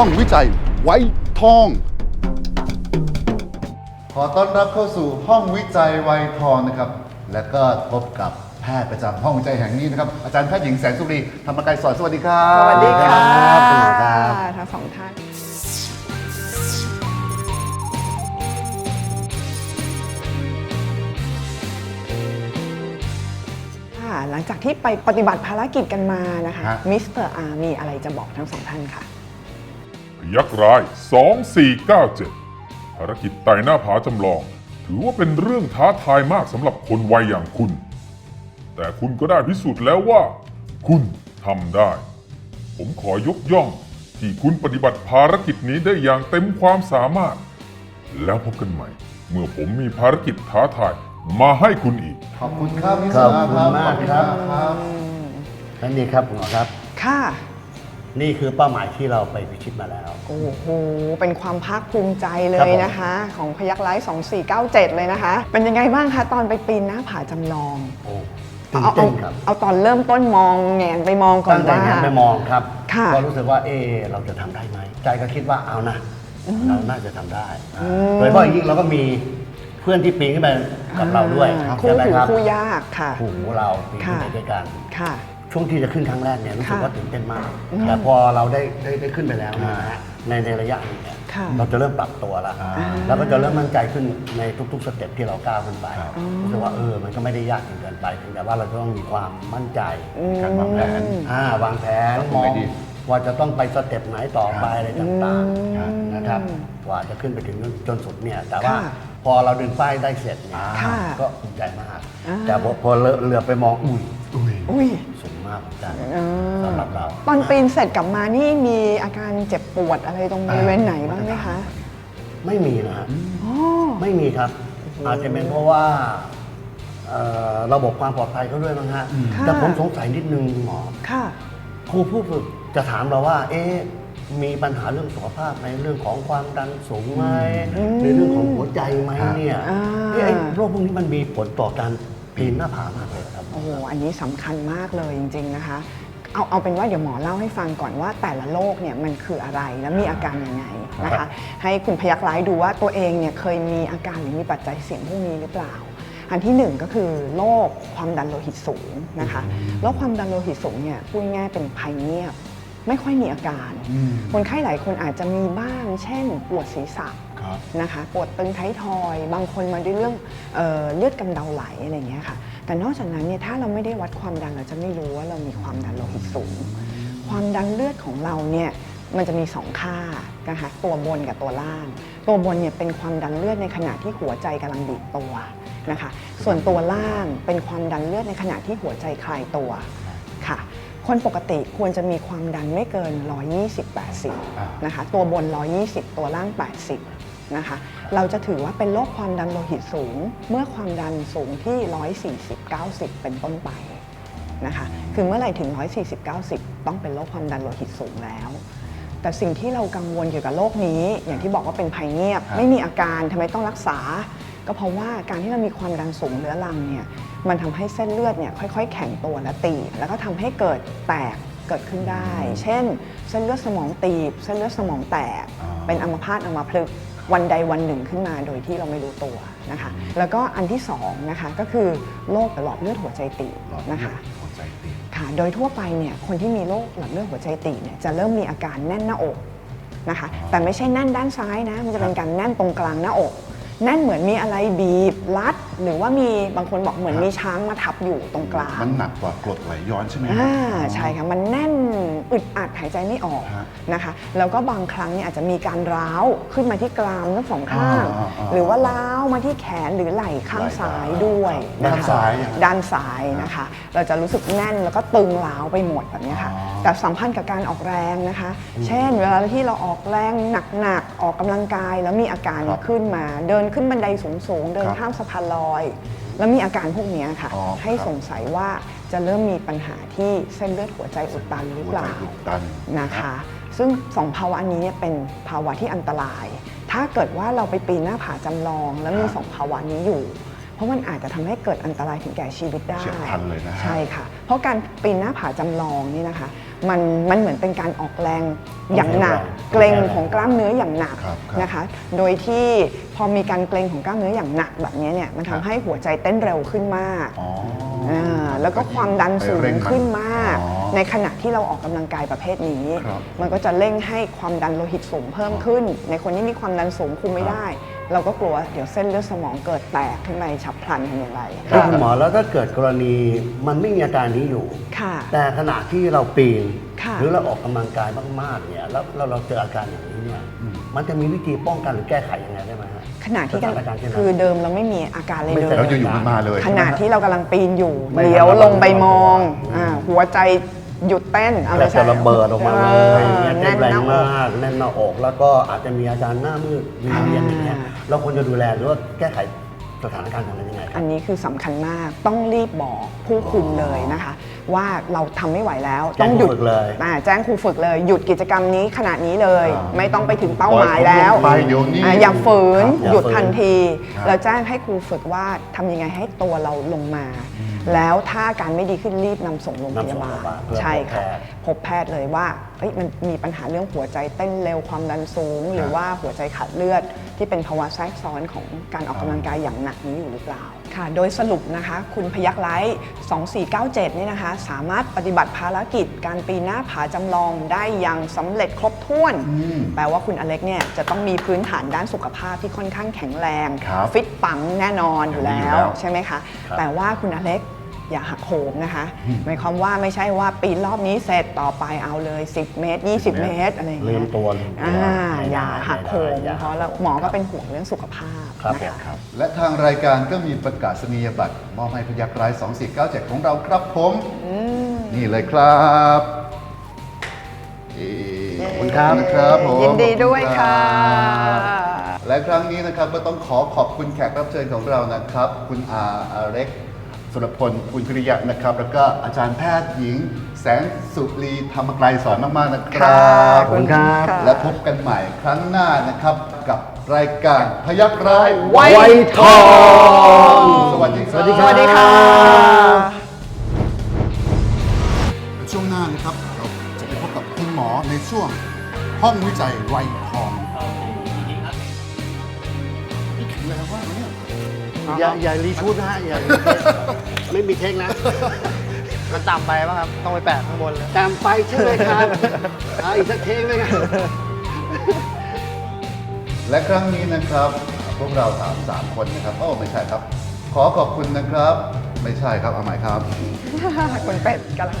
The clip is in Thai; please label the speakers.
Speaker 1: ห้องวิจัยไว้ทอง ขอต้อนรับเข้าสู่ห้องวิจัยไวยทองนะครับ และก็พบกับแพทย์ประจำห้องวิจัยแห่งนี้นะครับ อาจารย์แพทย์หญิงแสงสุรีธรรมกายสอนสวัสดีครับ
Speaker 2: สวัสดีค่ะ
Speaker 3: สวัสดีครับ
Speaker 2: ทั้งสองท่าน ค่ะหลังจากที่ไปปฏิบัติภารกิจกันมานะคะ
Speaker 1: ฮะ
Speaker 2: มิสเตอร์อาร์มีอะไรจะบอกทั้งสองท่านค่ะ
Speaker 4: ยักษ์ร้าย 2497 ภารกิจไต่หน้าผาจำลอง ถือว่าเป็นเรื่องท้าทายมากสำหรับคนวัยอย่างคุณ แต่คุณก็ได้พิสูจน์แล้วว่า คุณทำได้ ผมขอยกย่องที่คุณปฏิบัติภารกิจนี้ได้อย่างเต็มความสามารถ แล้วพบกันใหม่ เมื่อผมมีภารกิจท้าทายมาให้คุณอีก
Speaker 1: ขอบคุณครับมิส
Speaker 3: ข
Speaker 1: เต
Speaker 3: อ
Speaker 1: อบร์อาร์
Speaker 3: คุ
Speaker 1: ค
Speaker 3: ณ
Speaker 1: รับ
Speaker 3: มาก
Speaker 1: ขอบคุณ
Speaker 3: ครับ
Speaker 1: มากครับ
Speaker 3: นั่นนี่ครับคุณหมอครับ
Speaker 2: ค่ะ
Speaker 3: นี่คือเป้าหมายที่เราไปพิชิตมาแล้ว
Speaker 2: โอ้โห เป็นความภาคภูมิใจเล
Speaker 3: ครับ
Speaker 2: ย
Speaker 3: ผม
Speaker 2: นะคะ ของพยักร้าย2497 เลยนะคะ เป็นยังไงบ้างคะ ตอนไปปีนหน้าผาจำลอง
Speaker 3: โอ้ตื่น
Speaker 2: เอา
Speaker 3: เต้
Speaker 2: เอา
Speaker 3: นครับ
Speaker 2: เอาตอนเริ่มต้นมองแงนไปมองก่อน
Speaker 3: ตั้งแต่
Speaker 2: ว่า
Speaker 3: นั้นไปมองครับ
Speaker 2: ค่ะ
Speaker 3: ก็รู้สึกว่าเออเราจะทำได้ไหม ใจก็คิดว่าเอานะเราน่าจะทำได้โดยเฉพาะอย่างยิ่งเราก็มีเพื่อนที่ปีนขึ้นไปกับเราด้วย
Speaker 2: อ่า
Speaker 3: ใช่ไหม
Speaker 2: คู่หู
Speaker 3: ครับ
Speaker 2: คู่ยากค่ะ
Speaker 3: คู่หูเราปีนขึ้นไปด้วยกัน
Speaker 2: ค่ะ
Speaker 3: ช่วงที่จะขึ้นครั้งแรกเนี่ยรู้สึก
Speaker 2: ค่ะ
Speaker 3: ว่าตื่นเต้นมากแต่พอเราได้ได้ได้ขึ้นไปแล้วเนยนะฮะในในระยะหนึงเนี่ย
Speaker 2: ค่ะ
Speaker 3: เราจะเริ่มปรับตัวแล้วแล้วก็จะเริ่มมั่นใจขึ้นในทุก ๆ สเต็ปที่เราก้าวขึ้นไปรู้สึกว่าเออมันก็ไม่ได้ยากจนเกินไปเพียงแต่ว่าเราจะต้องมีความมั่นใจ
Speaker 1: การวางแผน
Speaker 3: อ่าวางแผน
Speaker 1: ต้อง
Speaker 3: มอง
Speaker 1: ไปดี
Speaker 3: ว่าจะต้องไปสเต็ปไหนต่อไป
Speaker 1: ครับ
Speaker 3: อะไรต่าง
Speaker 2: อืม
Speaker 3: ๆนะครับกว่าจะขึ้นไปถึงจนสุดเนี่ยแต่ว่า
Speaker 2: ค่ะ
Speaker 3: พอเราดึงป้ายได้เสร็จเนี่ย
Speaker 2: ค่ะ
Speaker 3: ก็ภูมิใจมาก
Speaker 2: อ่า
Speaker 3: แต่พอพอเรือเรือไปมองอุ้ย
Speaker 2: อุ้ย
Speaker 3: สูงมากเหมือนกัน
Speaker 2: อ่า
Speaker 3: สำหรับเรา
Speaker 2: ตอนปีนเสร็จกลับมานี่มีอาการเจ็บปวดอะไรตรงบริเวณไหนบ้างไหมคะ
Speaker 3: ไม่มีนะฮะ
Speaker 2: อ๋อ
Speaker 3: ไม่มีครับ อาจจะเป็นเพราะว่าเอ่อระบบความปลอดภัยเขาด้วยมั้งฮะ
Speaker 2: ค่ะ
Speaker 3: แต่ผมสงสัยนิดนึงหมอ
Speaker 2: ค่ะ
Speaker 3: ครูผู้ฝึกจะถามเราว่า เอ๊ะ มีปัญหาเรื่องสุขภาพในเรื่องของความดันสูงไหมในเรื่องของหัวใจไหมเนี่ย
Speaker 2: อ่า
Speaker 3: เอ๊ะไอ้โรคพวกนี้มันมีผลต่อการปีนหน้าผามากเลยครับ
Speaker 2: โอ้โหอันนี้สำคัญมากเลยจริง ๆนะคะ เอาเอาเป็นว่าเดี๋ยวหมอเล่าให้ฟังก่อนว่าแต่ละโรคเนี่ยมันคืออะไรและมีอาการยังไงนะคะ ให้คุณพยักร้ายดูว่าตัวเองเนี่ยเคยมีอาการหรือมีปัจจัยเสี่ยงพวกนี้หรือเปล่าอันที่หนึ่งก็คือโรคความดันโลหิตสูงนะคะโรคความดันโลหิตสูงเนี่ยพูดง่ายๆเป็นภัยเงียบ ไม่ค่อยมีอาการ คนไข้หลายคนอาจจะมีบ้าง เช่น ปวดศีรษะ
Speaker 1: ครับ
Speaker 2: นะคะปวดตึงไททอย บางคนมาด้วยเรื่องเออเลือดกำเดาไหลอะไรอย่างเงี้ยค่ะ แต่นอกจากนั้นเนี่ยถ้าเราไม่ได้วัดความดันเราจะไม่รู้ว่าเรามีความดันโลหิตสูง ความดันเลือดของเราเนี่ยมันจะมีสองค่านะคะตัวบนกับตัวล่าง ตัวบนเนี่ยเป็นความดันเลือดในขณะที่หัวใจกำลังบีบตัวนะคะส่วนตัวล่างเป็นความดันเลือดในขณะที่หัวใจคลายตัวค่ะคนปกติควรจะมีความดันไม่เกิน 120-80นะคะตัวบน 120 ตัวล่าง 80 นะคะ เราจะถือว่าเป็นโรคความดันโลหิตสูง เมื่อความดันสูงที่ 140-90 เป็นต้นไปนะคะ คือเมื่อไหร่ถึง 140-90 ต้องเป็นโรคความดันโลหิตสูงแล้ว แต่สิ่งที่เรากังวลเกี่ยวกับโรคนี้ อย่างที่บอกว่าเป็นภัยเงียบ
Speaker 1: ครับ
Speaker 2: ไม่มีอาการทำไมต้องรักษา ก็เพราะว่าการที่เรามีความดันสูงเรื้อรังเนี่ย มันทำให้เส้นเลือดเนี่ยค่อยๆ แข็งตัวและตีบแล้วก็ทำให้เกิดแตกเกิดขึ้นได้ เช่น เส้นเลือดสมองตีบ เส้นเลือดสมองแตก
Speaker 1: อ๋อ
Speaker 2: เป็นอัมพาตอัมพฤกษ์ วันใดวันหนึ่งขึ้นมาโดยที่เราไม่รู้ตัวนะคะ แล้วก็อันที่สองนะคะก็คือโรคหลอดเลือดหัวใจตีบ
Speaker 1: หลอดเลือด
Speaker 2: นะคะ
Speaker 1: หัวใจตีบ
Speaker 2: ค่ะโดยทั่วไปเนี่ยคนที่มีโรคหลอดเลือดหัวใจตีบเนี่ยจะเริ่มมีอาการแน่นหน้าอกนะคะแต่ไม่ใช่แน่นด้านซ้ายนะมันจะเป็นการแน่นตรงกลางหน้าอก แน่นเหมือนมีอะไรบีบรัด หรือว่ามีบางคนบอกเหมือนมีช้างมาทับอยู่ตรงกลาง
Speaker 1: มันหนักกว่ากรดไหลย้อนใช่ไหม
Speaker 2: อ่าใช่ค่ะ มันแน่นอึดอัดหายใจไม่ออก
Speaker 1: ฮะ
Speaker 2: นะคะ แล้วก็บางครั้งเนี่ยอาจจะมีการร้าวขึ้นมาที่กรามทั้งสองข้าง
Speaker 1: อ่าอ่า
Speaker 2: หรือว่าร้าวมาที่แขนหรือไหล่ข้างซ้ายด้วย
Speaker 1: ด้าน
Speaker 2: นะคะ
Speaker 1: ซ้ายเนี่ย
Speaker 2: ด้านซ้ายนะคะ เราจะรู้สึกแน่นแล้วก็ตึงร้าวไปหมดแบบเนี้ยค่ะ
Speaker 1: อ๋อ
Speaker 2: แต่สัมพันธ์กับการออกแรงนะคะ เช่น เวลาที่เราออกแรงหนักๆออกกำลังกายแล้วมีอาการ
Speaker 1: ครับ
Speaker 2: ขึ้นมา เดินขึ้นบันไดสูงๆเดิน
Speaker 1: ครับ
Speaker 2: ข้ามสะพานลอย แล้วมีอาการพวกเนี้ยค่ะ
Speaker 1: อ๋อ
Speaker 2: ให้
Speaker 1: ครับ
Speaker 2: สงสัยว่าจะเริ่มมีปัญหาที่เส้นเลือดหัวใจอุดตันหรือ
Speaker 1: หัว
Speaker 2: เป
Speaker 1: ใจ
Speaker 2: ล่า
Speaker 1: อุดตัน
Speaker 2: นะคะ ซึ่งสองภาวะนี้เนี่ยเป็นภาวะที่อันตราย ถ้าเกิดว่าเราไปปีนหน้าผาจำลองแล้วมี
Speaker 1: ครับ
Speaker 2: สองภาวะนี้อยู่ เพราะมันอาจจะทำให้เกิดอันตรายถึงแก่ชีวิตได้
Speaker 1: เฉียบพลันเลยนะฮะ
Speaker 2: ใช่ค่ะ เพราะการปีนหน้าผาจำลองนี่นะคะ มันมันเหมือนเป็นการออกแรง อย่างหนักเกร็งของกล้ามเนื้ออย่างหนัก
Speaker 1: ครับครับ
Speaker 2: นะคะ โดยที่พอมีการเกร็งของกล้ามเนื้ออย่างหนักแบบนี้เนี่ยมัน
Speaker 1: ครับ
Speaker 2: ทำให้หัวใจเต้นเร็วขึ้นมาก
Speaker 1: อ๋อ
Speaker 2: อ่าแล้วก็ความดันสู
Speaker 1: ไปเร่
Speaker 2: ง
Speaker 1: งมัน
Speaker 2: ขึ้นมาก
Speaker 1: อ๋อ
Speaker 2: ในขณะที่เราออกกำลังกายประเภทนี้
Speaker 1: ครับ
Speaker 2: มันก็จะเร่งให้ความดันโลหิตสูงเพิ่มขึ้น ในคนที่มีความดันสูงคุมไม่ได้ เราก็กลัวเดี๋ยวเส้นเลือดสมองเกิดแตกขึ้นไปฉับพลันทำอย่างไร
Speaker 3: แล้วคุณหมอแล้วถ้าเกิดกรณีมันไม่มีอาการนี้อยู่
Speaker 2: ค่ะ
Speaker 3: แต่ขณะที่เราปีน
Speaker 2: ค่ะ
Speaker 3: หรือเราออกกำลังกายมากๆเนี่ยแล้วแล้วเราเจออาการอย่างนี้เนี่ยมันจะมีวิธีป้องกันหรือแก้ไขยังไงได้ไหมฮะ
Speaker 2: ขณะที่
Speaker 3: สถานการณ์เช่นนั้น
Speaker 2: คือเดิมเราไม่มีอาการเลย
Speaker 3: ไม่
Speaker 2: เล
Speaker 3: ใช่
Speaker 1: แล้ว
Speaker 2: ย
Speaker 1: อยู่ๆมันมาเลย
Speaker 2: ขณะที่เรากำลังปีนอยู่
Speaker 3: ไม่
Speaker 2: เลี้ยว
Speaker 3: ทัน
Speaker 2: ลงไปมอง
Speaker 3: อืม
Speaker 2: อ่าหัวใจหยุดเต้นอะไร
Speaker 3: แต่จะระเบิดออกมาเลย
Speaker 2: ออ
Speaker 3: เนี่ยเต้
Speaker 2: แน่
Speaker 3: น
Speaker 2: น
Speaker 3: แร
Speaker 2: ห
Speaker 3: ง
Speaker 2: น้าอก
Speaker 3: มากแน่นหน้าอกแล้วก็อาจจะมีอาการหน้ามืดวิงเวียนอย่างเงี้ย
Speaker 2: อ่า
Speaker 3: เราควรจะดูแลหรือว่าแก้ไข สถานการณ์ตรงนั้นยังไงครั
Speaker 2: อั
Speaker 3: บ
Speaker 2: นนี้คือสำคัญมากต้องรีบบอกผู้คุมเลยนะคะ ว่าเราทำไม่ไหวแล้ว
Speaker 3: แจ้ง
Speaker 2: ต้องหยุด
Speaker 3: ครูฝึกเลย
Speaker 2: อ่าแจ้งครูฝึกเลย หยุดกิจกรรมนี้ขณะนี้เลย
Speaker 1: อ่า
Speaker 2: ไม่ต้องไปถึงเป้าหมายแล้ว
Speaker 1: ปล่อยผมลงไปเดี๋ยวนี้
Speaker 2: อ่าอย่าฝืน
Speaker 3: ครับอย่า
Speaker 2: หยุด
Speaker 3: ฝืน
Speaker 2: ทันที
Speaker 1: ครับ
Speaker 2: เราแจ้งให้ครูฝึกว่าทำยังไงให้ตัวเราลงมา แล้วถ้าอาการไม่ดีขึ้นรีบนำส่งโรงพยาบาล
Speaker 3: นำส่งโรงพยาบาลเพื่อ
Speaker 2: ใช่ค่ะ
Speaker 3: พบแพทย์
Speaker 2: พบแพทย์เลยว่าเอ้ยมันมีปัญหาเรื่องหัวใจเต้นเร็วความดันสูง หรือว่าหัวใจขาดเลือด ที่เป็นภาวะแทรกซ้อนของการออกกำลังกายอย่างหนักนี้อยู่หรือเปล่าค่ะ โดยสรุปนะคะ คุณพยักไลท์2497นี่นะคะ สามารถปฏิบัติภารกิจ การปีนหน้าผาจำลองได้อย่างสำเร็จครบถ้วนแปลว่าคุณอเล็กเนี่ยจะต้องมีพื้นฐานด้านสุขภาพที่ค่อนข้างแข็งแรง
Speaker 1: ครับ
Speaker 2: ฟิตปังแน่นอนอยู่
Speaker 1: อย่างนี้
Speaker 2: แล้
Speaker 1: อยู่แล้วว
Speaker 2: ใช่ไหมคะ
Speaker 3: ครับ
Speaker 2: แต่ว่าคุณอเล็ก อย่าหักโหมนะคะ หมายความว่าไม่ใช่ว่าปีนรอบนี้เสร็จต่อไปเอาเลย 10 เมตร 20 เมตรอะไรอย่าง
Speaker 3: ลื
Speaker 2: เงี้ย
Speaker 3: มตัวลืมตัว
Speaker 2: อ่า
Speaker 3: ไม่ได้
Speaker 2: อย่าหักโหม
Speaker 3: ไม่ได้
Speaker 2: เพราะแล้วหมอก็เป็นห่วงเรื่องสุขภาพ
Speaker 3: ครับ
Speaker 2: นะ
Speaker 3: ผม
Speaker 2: คะ
Speaker 3: ครับ
Speaker 1: และทางรายการก็มีประกาศนียบัตรมอบให้พยักร้าย 2497 ของเราครับผมนี่เลยครับเอ่อ
Speaker 3: ขอบคุณครับ
Speaker 1: นะครับผม
Speaker 2: ยินดีด้วยค่ะ
Speaker 1: ขอบคุณครับและครั้งนี้นะครับก็ต้องขอขอบคุณแขกรับเชิญของเรานะครับ คุณอาอาเล็ก สุรพลคุณพิริยะนะครับ แล้วก็อาจารย์แพทย์หญิง แสงสุรีธรรมไกลสอนมากๆนะครั
Speaker 2: ค่ะ
Speaker 1: บ
Speaker 3: ขอบคุณครับ
Speaker 2: ค่ะ
Speaker 1: และพบกันใหม่ครั้งหน้านะครับกับรายการพยักร้าย
Speaker 2: ไว้
Speaker 3: ไว้ทอง
Speaker 1: สวัสดีครับ
Speaker 3: สวัสดี
Speaker 2: ส
Speaker 3: รับ
Speaker 2: วัสดีค่ะ
Speaker 1: ช่วงหน้านะครับเราจะไปพบกับคุณหมอในช่วงห้องวิจัยไว องนี่แข็งแรงมากนะเนี่ย
Speaker 3: อย่าอย่ารีชูดนะฮะอย่ารีเทคไม่มีเทคนะ
Speaker 5: มันต่ำไปป่ะครับ ต้องไปแปะข้างบนเลย
Speaker 3: ตามไปใช่ไหมครับเอาอีกสักเทคไหมครับ
Speaker 1: และครั้งนี้นะครับ พวกเราสามสามคนนะครับโอ้ไม่ใช่ครับ ขอขอบคุณนะครับ ไม่ใช่ครับเอาใหม่ครับ
Speaker 2: คุณเป็ดกำลัง